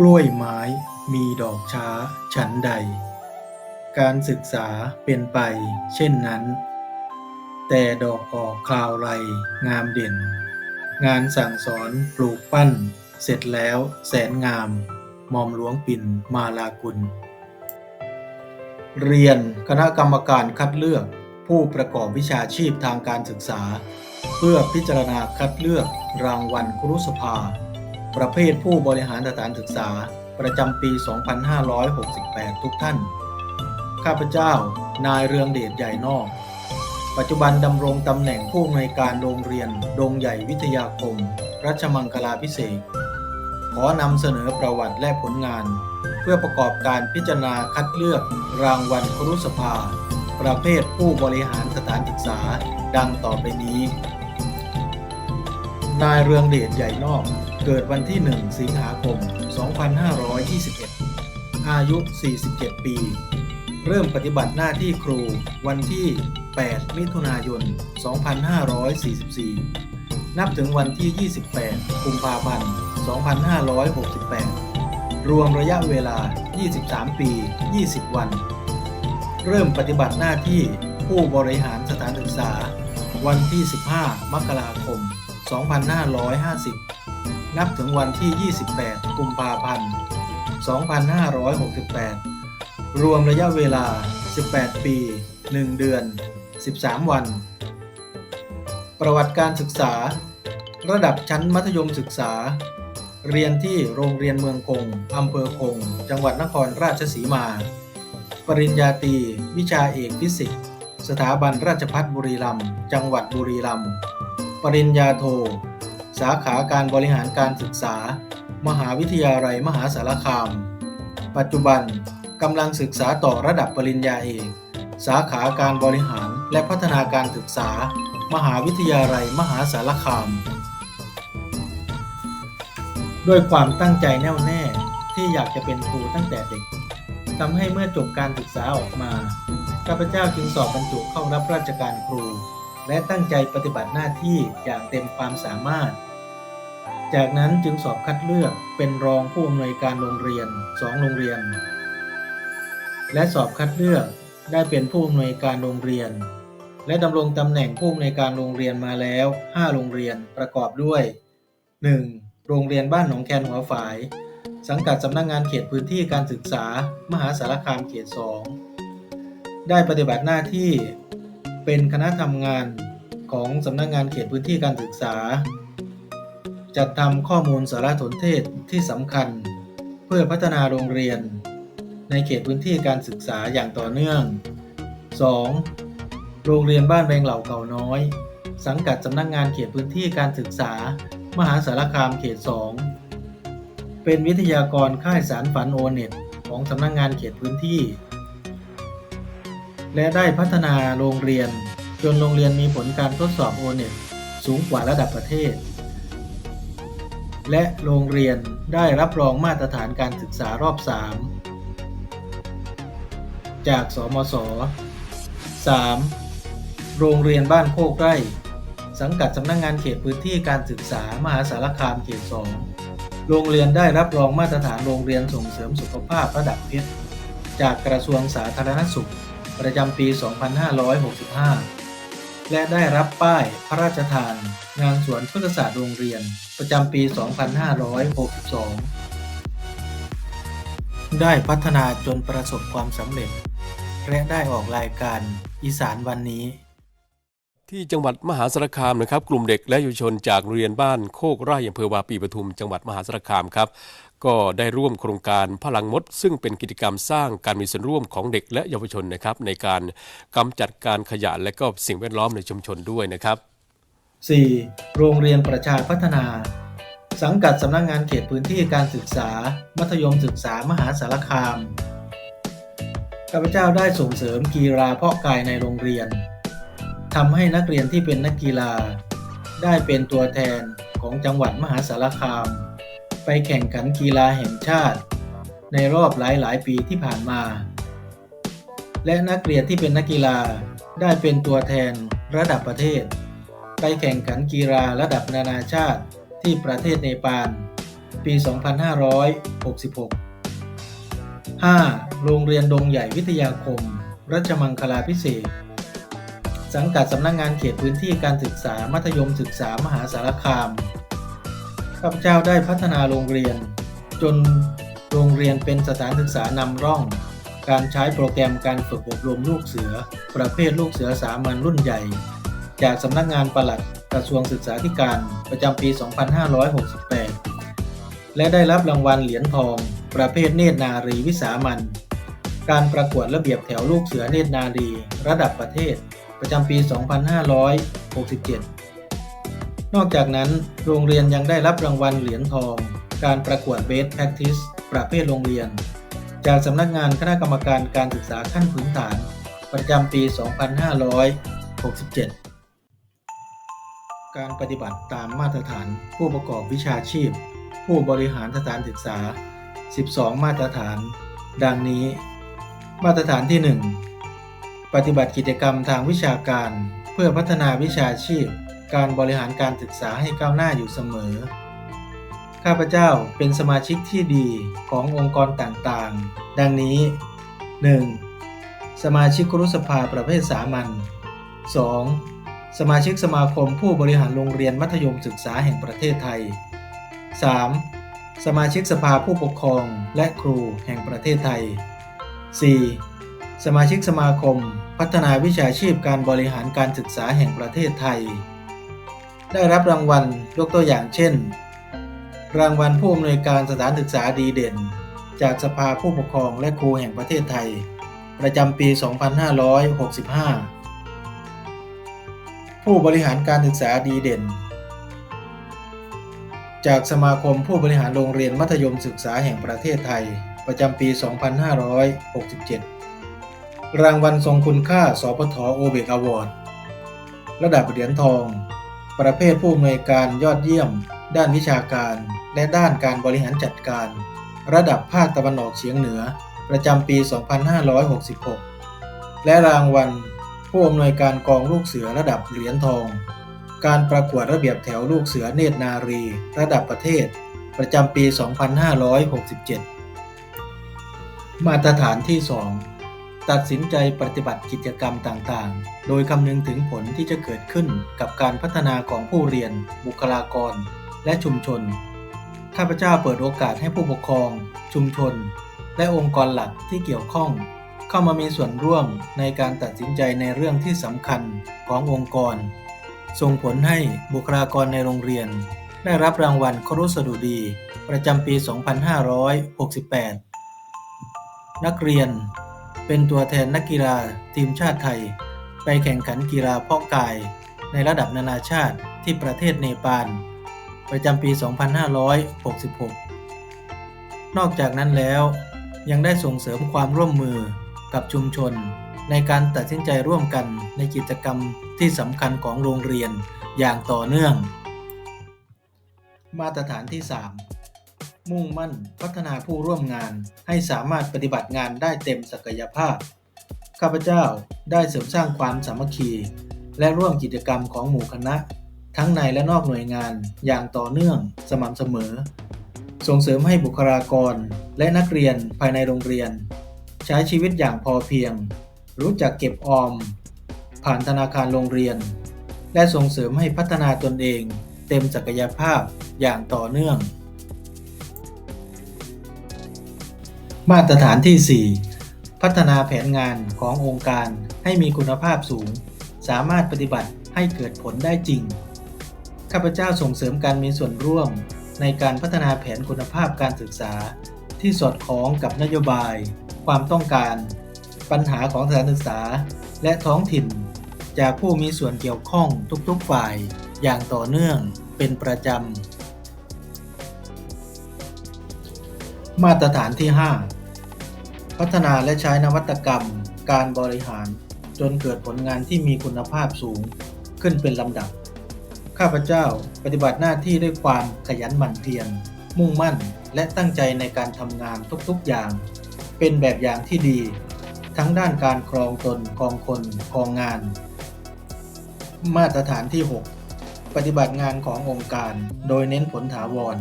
กล้วยไม้มีดอกช้าฉันใด การศึกษาเป็นไปเช่นนั้น แต่ดอกออกคราวไรงามเด่น งานสั่งสอนปลูกปั้น เสร็จแล้วแสนงามมอมหลวงปิ่นมาลากุล เรียนคณะกรรมการคัดเลือกผู้ประกอบวิชาชีพทางการศึกษา เพื่อพิจารณาคัดเลือกรางวัลครุสภา ประเภทผู้บริหารสถานศึกษาประจำปี 2568 ทุกท่าน ข้าพเจ้า นายเรืองเดชใหญ่นอก ปัจจุบันดำรงตำแหน่งผู้อำนวยการโรงเรียน ดงใหญ่วิทยาคม รัชมังคลาพิเศษ ขอนำเสนอประวัติและผลงาน เพื่อประกอบการพิจารณาคัดเลือกรางวัลครุสภา ประเภทผู้บริหารสถานศึกษาดังต่อไปนี้ นายเรืองเดชใหญ่นอก เกิดวันที่ 1 สิงหาคม 2521 อายุ 47 ปี เริ่มปฏิบัติหน้าที่ครูวันที่ 8 มิถุนายน 2544 นับถึงวันที่ 28 กุมภาพันธ์ 2568 รวมระยะเวลา 23 ปี 20 วัน เริ่มปฏิบัติหน้าที่ผู้บริหารสถานศึกษา วันที่ 15 มกราคม 2550 นับถึงวันที่ 28 กุมภาพันธ์ 2568 รวมระยะเวลา 18 ปี 1 เดือน 13 วัน ประวัติการศึกษา ระดับชั้นมัธยมศึกษา เรียนที่โรงเรียนเมืองคง อำเภอคง จังหวัดนครราชสีมา ปริญญาตรีวิชาเอกฟิสิกส์ สถาบันราชภัฏบุรีรัมย์ จังหวัดบุรีรัมย์ ปริญญาโท สาขาการบริหารการศึกษา มหาวิทยาลัยมหาสารคาม ปัจจุบันกำลังศึกษาต่อระดับปริญญาเอก สาขาการบริหารและพัฒนาการศึกษา มหาวิทยาลัยมหาสารคาม ด้วยความตั้งใจแน่วแน่ที่อยากจะเป็นครูตั้งแต่เด็กทำให้เมื่อจบการศึกษาออกมาข้าพเจ้าจึงสอบบรรจุเข้ารับราชการครู และตั้งใจปฏิบัติหน้าที่อย่างเต็มความสามารถ จากนั้นจึงสอบคัดเลือกเป็นรองผู้อำนวยการโรงเรียนสองโรงเรียน และสอบคัดเลือกได้เป็นผู้อำนวยการโรงเรียน และดำรงตำแหน่งผู้อำนวยการโรงเรียนมาแล้ว 5 โรงเรียนประกอบด้วย 1. โรงเรียนบ้านหนองแคนหัวฝาย สังกัดสำนักงงานเขตพื้นที่การศึกษา มหาสารคามเขต 2 ได้ปฏิบัติหน้าที่เป็นคณะทำงานของสำนักงงานเขตพื้นที่การศึกษา จัดทำข้อมูลสารสนเทศที่สำคัญ เพื่อพัฒนาโรงเรียน ในเขตพื้นที่การศึกษาอย่างต่อเนื่อง 2. โรงเรียนบ้านแวงเหล่าเก่าน้อย สังกัดสำนักงงานเขตพื้นที่การศึกษา มหาสารคามเขต 2 เป็นวิทยากรค่ายสารฝันโอเน็ตของสำนักงงานเขตพื้นที่ และได้พัฒนาโรงเรียน จนโรงเรียนมีผลการทดสอบโอเน็ตสูงกว่าระดับประเทศ และโรงเรียนได้รับรองมาตรฐานการศึกษารอบ 3 จาก สมศ 3. โรงเรียนบ้านโคกไร่ สังกัดสำนักงงานเขตพื้นที่การศึกษามหาสารคามเขต 2 โรงเรียนได้รับรองมาตรฐานโรงเรียนส่งเสริมสุขภาพระดับเพชรจากกระทรวงสาธารณสุข ประจำปี 2565 และได้รับป้ายพระราชทาน งานสวนพฤกษศาสตร์โรงเรียน ประจำปี 2562 ได้พัฒนาจนประสบความสำเร็จ และได้ออกรายการอีสานวันนี้ ที่จังหวัดมหาสารคามนะครับ กลุ่มเด็กและเยาวชนจากโรงเรียนบ้านโคกไร่อำเภอวาปีปทุม จังหวัดมหาสารคามครับ ก็ได้ร่วมโครงการพลังมด ซึ่งเป็นกิจกรรมสร้างการมีส่วนร่วมของเด็กและเยาวชนนะครับ ในการกำจัดการขยะและก็สิ่งแวดล้อมในชุมชนด้วยนะครับ 4. โรงเรียนประชาพัฒนา สังกัดสำนักงงานเขตพื้นที่การศึกษา มัธยมศึกษามหาสารคามข้าพเจ้าได้ส่งเสริมกีฬาเพาะกายในโรงเรียนทำให้นักเรียนที่เป็นนักกีฬา ได้เป็นตัวแทนของจังหวัดมหาสารคาม ไปแข่งขันกีฬาแห่งชาติ ในรอบหลาย ๆ ปีที่ผ่านมา และนักเรียนที่เป็นนักกีฬาได้เป็นตัวแทนระดับประเทศ ไปแข่งขันกีฬาระดับนานาชาติที่ประเทศเนปาลปี 2566 5. โรงเรียนดงใหญ่วิทยาคม รัชมังคลาพิเศษ สังกัดสำนักงงานเขตพื้นที่การศึกษามัธยมศึกษามหาสารคาม ข้าพเจ้าได้พัฒนาโรงเรียน จนโรงเรียนเป็นสถานศึกษานำร่อง การใช้โปรแกรมการฝึกอบรมลูกเสือ ประเภทลูกเสือสามัญรุ่นใหญ่ จากสำนักงานปลัดกระทรวงศึกษาธิการประจำปี 2568 และได้รับรางวัลเหรียญทอง ประเภทเนตรนารีวิสามันการประกวดระเบียบแถวลูกเสือเนตรนารีระดับประเทศ ประจำปี 2567 นอกจากนั้น โรงเรียนยังได้รับรางวัลเหรียญทอง การประกวด Best Practice ประเภทโรงเรียน จากสำนักงานคณะกรรมการการศึกษาขั้นพื้นฐาน ประจำปี 2567 การปฏิบัติตามมาตรฐาน ผู้ประกอบวิชาชีพ ผู้บริหารสถานศึกษา 12 มาตรฐาน ดังนี้ มาตรฐานที่ 1 ปฏิบัติกิจกรรมทางวิชาการ เพื่อพัฒนาวิชาชีพ การบริหารการศึกษาให้ก้าวหน้าอยู่เสมอ ข้าพเจ้าเป็นสมาชิกที่ดีขององค์กรต่างๆ ดังนี้ 1. สมาชิกครุสภาประเภทสามัญ 2. สมาชิกสมาคมผู้บริหารโรงเรียนมัธยมศึกษาแห่งประเทศไทย 3. สมาชิกสภาผู้ปกครองและครูแห่งประเทศไทย 4. สมาชิกสมาคม พัฒนาวิชาชีพการบริหารการศึกษาแห่งประเทศไทย ได้รับรางวัลยกตัวอย่างเช่น รางวัลผู้อำนวยการสถานศึกษาดีเด่น จากสภาผู้ปกครองและครูแห่งประเทศไทย ประจำปี 2565 ผู้บริหารการศึกษาดีเด่น จากสมาคมผู้บริหารโรงเรียนมัธยมศึกษาแห่งประเทศไทย ประจำปี 2567 รางวัลทรงคุณค่าสพทโอเบกอวอร์ดระดับเหรียญทอง ประเภทผู้อำนวยการยอดเยี่ยม ด้านวิชาการ และด้านการบริหารจัดการ ระดับภาคตะวันออกเฉียงเหนือ ประจำปี 2566 และรางวัล ผู้อำนวยการกองลูกเสือระดับเหรียญทอง การประกวดระเบียบแถวลูกเสือเนตรนารี ระดับประเทศ ประจำปี 2567 มาตรฐานที่ 2 ตัดสินใจปฏิบัติกิจกรรมต่างๆ โดยคำนึงถึงผลที่จะเกิดขึ้นกับการพัฒนาของผู้เรียน บุคลากร และชุมชน ข้าพเจ้าเปิดโอกาสให้ผู้ปกครอง ชุมชน และองค์กรหลักที่เกี่ยวข้อง เข้ามามีส่วนร่วมในการตัดสินใจในเรื่องที่สำคัญขององค์กร ส่งผลให้บุคลากรในโรงเรียน ได้รับรางวัลครุสดุดี ประจำปี 2568 นักเรียน เป็นตัวแทนนักกีฬาทีมชาติไทย ไปแข่งขันกีฬาเพาะกาย ในระดับนานาชาติที่ประเทศเนปาลประจำปี 2566 นอกจากนั้นแล้วยังได้ส่งเสริมความร่วมมือกับชุมชน ในการตัดสินใจร่วมกันในกิจกรรมที่สำคัญของโรงเรียนอย่างต่อเนื่อง มาตรฐานที่ 3 มุ่งมั่นพัฒนาผู้ร่วมงานให้สามารถปฏิบัติงานได้เต็มศักยภาพ ข้าพเจ้าได้เสริมสร้างความสามัคคี และร่วมกิจกรรมของหมู่คณะ ทั้งในและนอกหน่วยงานอย่างต่อเนื่องสม่ำเสมอ ส่งเสริมให้บุคลากรและนักเรียนภายในโรงเรียน ใช้ชีวิตอย่างพอเพียง รู้จักเก็บออม ผ่านธนาคารโรงเรียน และส่งเสริมให้พัฒนาตนเอง เต็มศักยภาพอย่างต่อเนื่อง มาตรฐานที่ 4 พัฒนาแผนงานขององค์การให้มีคุณภาพสูง สามารถปฏิบัติให้เกิดผลได้จริง ข้าพเจ้าส่งเสริมการมีส่วนร่วมในการพัฒนาแผนคุณภาพการศึกษา ที่สอดคล้องกับนโยบาย ความต้องการ ปัญหาของสถานศึกษา และท้องถิ่น จากผู้มีส่วนเกี่ยวข้องทุกๆฝ่าย อย่างต่อเนื่องเป็นประจำ มาตรฐานที่ 5 พัฒนาและใช้นวัตกรรม การบริหาร จนเกิดผลงานที่มีคุณภาพสูงขึ้นเป็นลำดับ ข้าพเจ้าปฏิบัติหน้าที่ด้วยความขยันหมั่นเพียร มุ่งมั่นและตั้งใจในการทำงานทุกๆอย่าง เป็นแบบอย่างที่ดี ทั้งด้านการครองตนครองคนครองงาน มาตรฐานที่ 6 ปฏิบัติงานขององค์การโดยเน้นผลถาวร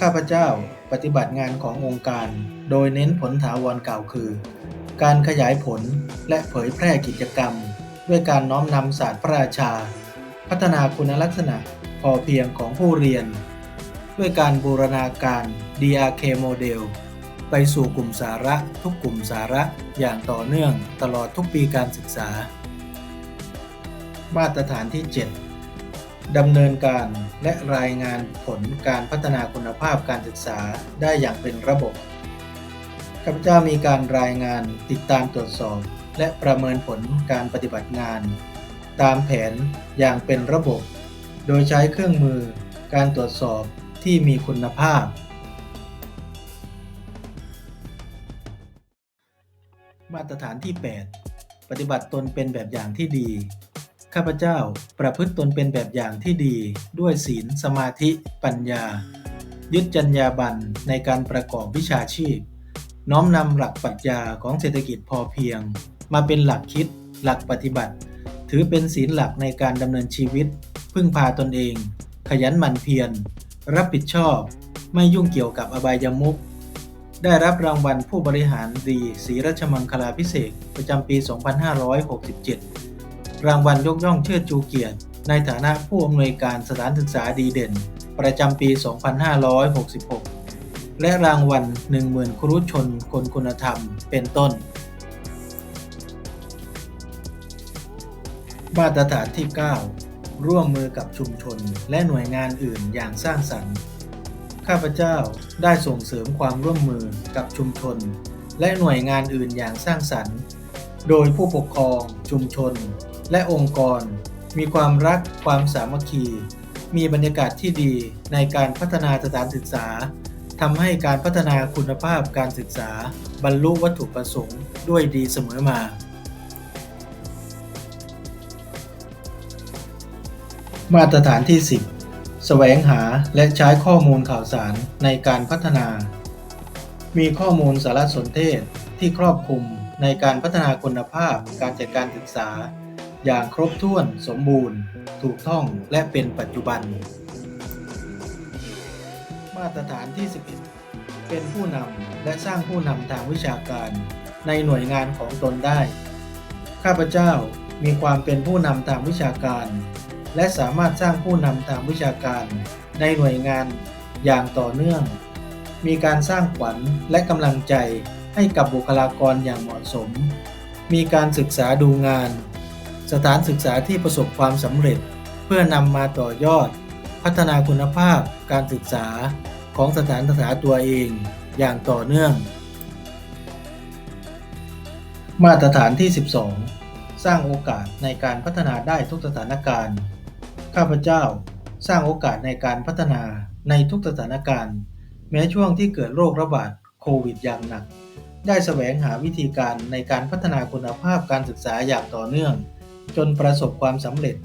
ข้าพเจ้าปฏิบัติงานขององค์การ โดยเน้นผลถาวรเก่าคือ การขยายผลและเผยแพร่กิจกรรม ด้วยการน้อมนำศาสตร์พระราชา พัฒนาคุณลักษณะพอเพียงของผู้เรียน ด้วยการบูรณาการ DRK โมเดลไปสู่กลุ่มสาระทุกกลุ่มสาระอย่างต่อเนื่องตลอดทุกปีการศึกษา มาตรฐานที่ 7 ดำเนินการและรายงานผลการพัฒนาคุณภาพการศึกษาได้อย่างเป็นระบบ ข้าพเจ้ามีการรายงานติดตามตรวจสอบ และประเมินผลการปฏิบัติงาน ตามแผนอย่างเป็นระบบ โดยใช้เครื่องมือการตรวจสอบที่มีคุณภาพ มาตรฐานที่ 8 ปฏิบัติตนเป็นแบบอย่างที่ดี ข้าพเจ้าประพฤติตนเป็นแบบอย่างที่ดี ด้วยศีลสมาธิปัญญา ยึดจรรยาบรรณในการประกอบวิชาชีพ น้อมนำหลักปรัชญาของเศรษฐกิจพอเพียง มาเป็นหลักคิด หลักปฏิบัติ ถือเป็นศีลหลักในการดำเนินชีวิต พึ่งพาตนเอง ขยันหมั่นเพียร รับผิดชอบ ไม่ยุ่งเกี่ยวกับอบายมุขได้รับรางวัลผู้บริหารดีศรีรัชมังคลาพิเศษประจำปี 2567 รางวัลยกย่องเชิดชูเกียรติ ในฐานะผู้อำนวยการสถานศึกษาดีเด่น ประจำปี 2566 และรางวัล 10,000 ครุชนคนคุณธรรม เป็นต้น มาตรฐานที่ 9 ร่วมมือกับชุมชนและหน่วยงานอื่นอย่างสร้างสรรค์ ข้าพเจ้าได้ส่งเสริมความร่วมมือกับชุมชน และหน่วยงานอื่นอย่างสร้างสรรค์ โดยผู้ปกครอง ชุมชน และองค์กร มีความรักความสามัคคี มีบรรยากาศที่ดีในการพัฒนาสถานศึกษา ทำให้การพัฒนาคุณภาพการศึกษาบรรลุวัตถุประสงค์ด้วยดีเสมอมามาตรฐานที่ 10 แสวงหาและใช้ข้อมูลข่าวสารในการพัฒนา มีข้อมูลสารสนเทศที่ครอบคลุมในการพัฒนาคุณภาพการจัดการศึกษา อย่างครบถ้วนสมบูรณ์ ถูกต้องและเป็นปัจจุบัน มาตรฐานที่ 11 เป็นผู้นำและสร้างผู้นำทางวิชาการในหน่วยงานของตนได้ ข้าพเจ้ามีความเป็นผู้นำทางวิชาการ และสามารถสร้างผู้นำทางวิชาการในหน่วยงานอย่างต่อเนื่อง มีการสร้างขวัญและกำลังใจให้กับบุคลากรอย่างเหมาะสม มีการศึกษาดูงาน สถานศึกษาที่ประสบความสำเร็จ เพื่อนำมาต่อยอด พัฒนาคุณภาพการศึกษา ของสถานศึกษาตัวเองอย่างต่อเนื่อง มาตรฐานที่ 12 สร้างโอกาสในการพัฒนาได้ทุกสถานการณ์ ข้าพเจ้าสร้างโอกาสในการพัฒนาในทุกสถานการณ์ แม้ช่วงที่เกิดโรคระบาดโควิดอย่างหนัก ได้แสวงหาวิธีการในการพัฒนาคุณภาพการศึกษาอย่างต่อเนื่อง จนประสบความสำเร็จ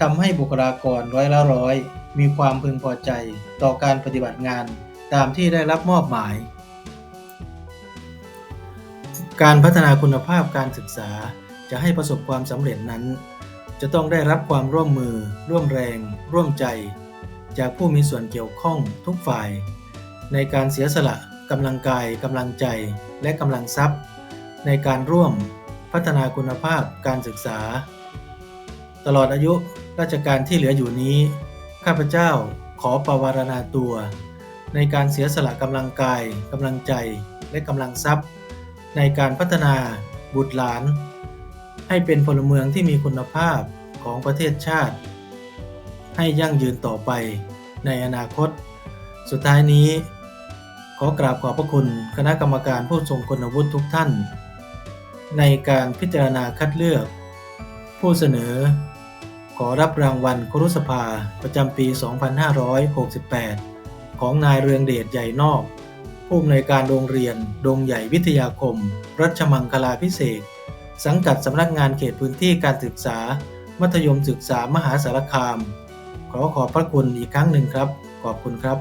ทำให้บุคลากรร้อยละร้อย มีความพึงพอใจต่อการปฏิบัติงานตามที่ได้รับมอบหมาย การพัฒนาคุณภาพการศึกษาจะให้ประสบความสำเร็จนั้น จะต้องได้รับความร่วมมือ ร่วมแรง ร่วมใจ จากผู้มีส่วนเกี่ยวข้องทุกฝ่าย ในการเสียสละกำลังกายกำลังใจและกำลังทรัพย์ ในการร่วมพัฒนาคุณภาพการศึกษา ตลอดอายุ ราชการที่เหลืออยู่นี้ ข้าพเจ้าขอประวารณาตัว ในการเสียสละกำลังกายกำลังใจและกำลังทรัพย์ ในการพัฒนาบุตรหลาน ให้เป็นพลเมืองที่มีคุณภาพของประเทศชาติ ให้ยั่งยืนต่อไปในอนาคต สุดท้ายนี้ ขอกราบขอบพระคุณคณะกรรมการผู้ทรงคุณวุฒิทุกท่าน ในการพิจารณาคัดเลือก ผู้เสนอ ขอรับรางวัลครุสภาประจำปี 2568 ของนายเรืองเดชใหญ่นอก ผู้อำนวยการโรงเรียน ดงใหญ่วิทยาคม รัชมังคลาพิเศษ สังกัดสำนักงานเขตพื้นที่การศึกษา มัธยมศึกษามหาสารคาม ขอขอบพระคุณอีกครั้งหนึ่งครับ ขอบคุณครับ